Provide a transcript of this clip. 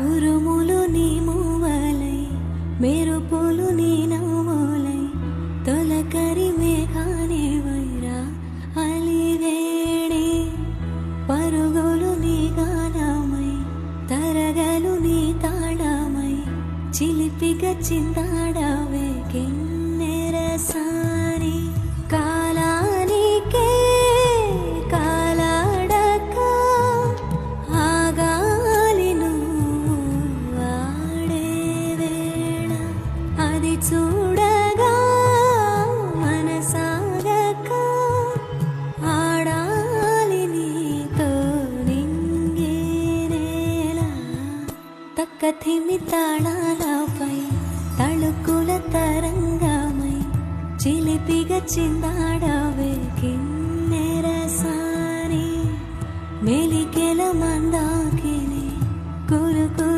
ఉరుములు నీ మూవలై మెరుపులు నీ నవ్వులై తొలకరి మేఘానే వైరా అలివేణి పరుగులు నీ గానమై తరగలు నీ తాళమై చిలిపిగా చిందాడవే తక్క తాళాలపై తళుకుల తరంగమై చిలిపిగా చిందాడవే కిన్నెరసాని మెలికెల మందాకిని కురుకు